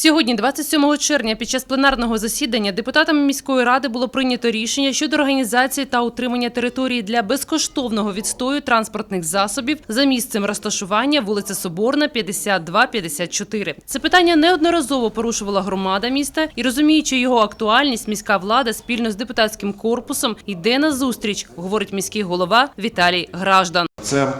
Сьогодні, 27 червня, під час пленарного засідання депутатами міської ради було прийнято рішення щодо організації та утримання території для безкоштовного відстою транспортних засобів за місцем розташування вулиця Соборна, 52-54. Це питання неодноразово порушувала громада міста і розуміючи його актуальність, міська влада спільно з депутатським корпусом йде на зустріч, говорить міський голова Віталій Граждан. Це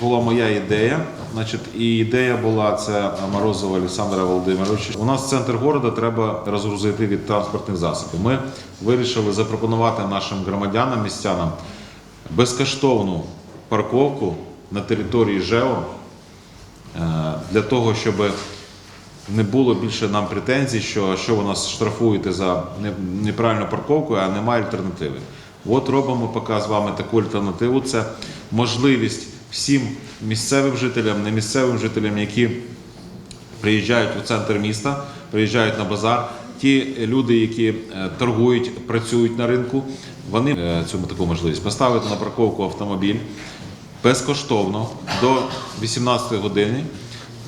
була моя ідея. Значить, і ідея була це Морозова Олександра Володимировича. У нас центр города треба розгрузити від транспортних засобів. Ми вирішили запропонувати нашим громадянам, містянам безкоштовну парковку на території ЖЕО е, для того, щоб не було більше нам претензій, що, що ви нас штрафуєте за неправильну парковку, а немає альтернативи. От робимо поки з вами таку альтернативу. Це можливість всім місцевим жителям, не місцевим жителям, які приїжджають у центр міста, приїжджають на базар. Ті люди, які е, торгують, працюють на ринку, вони е, цю таку можливість поставити на парковку автомобіль безкоштовно до 18 години.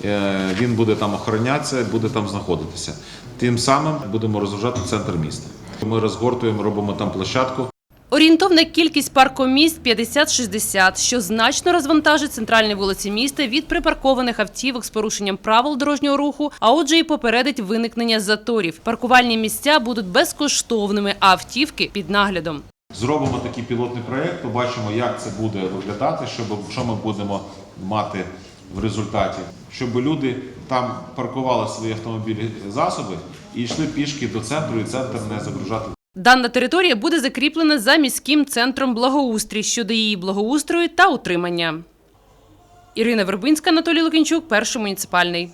Е, Він буде там охоронятися, буде там знаходитися. Тим самим будемо розгружати центр міста. Ми розгортуємо, робимо там площадку. Орієнтовна кількість паркомісць 50-60, що значно розвантажить центральні вулиці міста від припаркованих автівок з порушенням правил дорожнього руху, а отже і попередить виникнення заторів. Паркувальні місця будуть безкоштовними, а автівки під наглядом. Зробимо такий пілотний проєкт, побачимо, як це буде виглядати, щоб, що ми будемо мати в результаті, щоб люди там паркували свої автомобілі засоби і йшли пішки до центру, і центр не загружати Дана територія буде закріплена за міським центром благоустрій щодо її благоустрою та утримання. Ірина Вербинська, Анатолій Лукінчук, перший муніципальний.